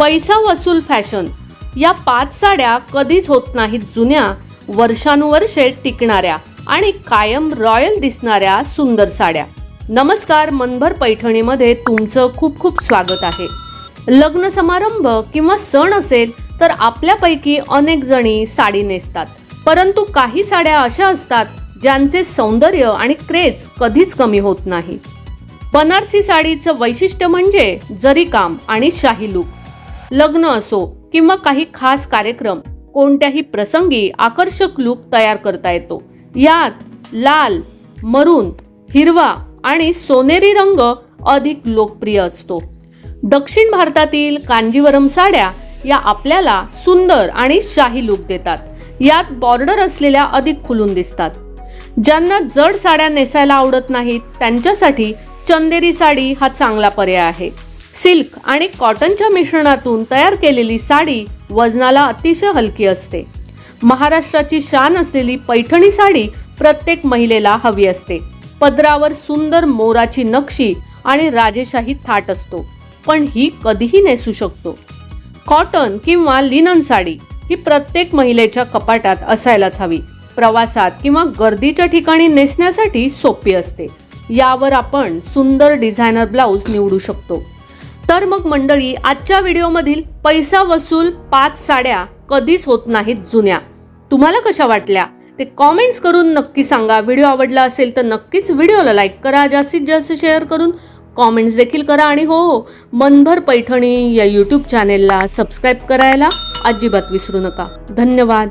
पैसा वसूल फॅशन. या पाच साड्या कधीच होत नाहीत जुन्या वर्षानुवर्षे टिकणाऱ्या आणि कायम रॉयल दिसणाऱ्या सुंदर साड्या. नमस्कार मनभर पैठणीमध्ये तुमचं खूप खूप स्वागत आहे. लग्न समारंभ किंवा सण असेल तर आपल्यापैकी अनेक जणी साडी नेसतात. परंतु काही साड्या अशा असतात ज्यांचे सौंदर्य आणि क्रेज कधीच कमी होत नाही. बनारसी साडीचं वैशिष्ट्य म्हणजे जरीकाम आणि शाही लूक लग्न असो किंवा काही खास कार्यक्रम कोणत्याही प्रसंगी आकर्षक लूक तयार करता येतो. यात लाल मरून हिरवा आणि सोनेरी रंग अधिक लोकप्रिय असतो. दक्षिण भारतातील कांजीवरम साड्या या आपल्याला सुंदर आणि शाही लूक देतात. यात बॉर्डर असलेल्या अधिक खुलून दिसतात. ज्यांना जड साड्या नेसायला आवडत नाहीत त्यांच्यासाठी चंदेरी साडी हा चांगला पर्याय आहे. सिल्क आणि कॉटनच्या मिश्रणातून तयार केलेली साडी वजनाला अतिशय हलकी असते. महाराष्ट्राची शान असलेली पैठणी साडी प्रत्येक महिलेला हवी असते. पदरावर सुंदर मोराची नक्षी आणि राजेशाही थाट असतो पण ही कधीही नेसू शकतो. कॉटन किंवा लिनन साडी ही प्रत्येक महिलेच्या कपाटात असायलाच हवी. प्रवासात किंवा गर्दीच्या ठिकाणी नेसण्यासाठी सोपी असते. यावर आपण सुंदर डिझायनर ब्लाऊज निवडू शकतो. तर मग मंडळी आजच्या व्हिडिओमधील पैसा वसूल पाच साड्या कधीच होत नाहीत जुन्या. तुम्हाला कशा वाटल्या? ते कॉमेंट्स करून नक्की सांगा. व्हिडिओ आवडला असेल तर नक्कीच व्हिडिओला लाईक करा. जास्तीत जास्त शेअर करून कॉमेंट्स देखील करा. आणि हो हो मनभर पैठणी या यूट्यूब चॅनेलला सबस्क्राईब करायला अजिबात विसरू नका. धन्यवाद.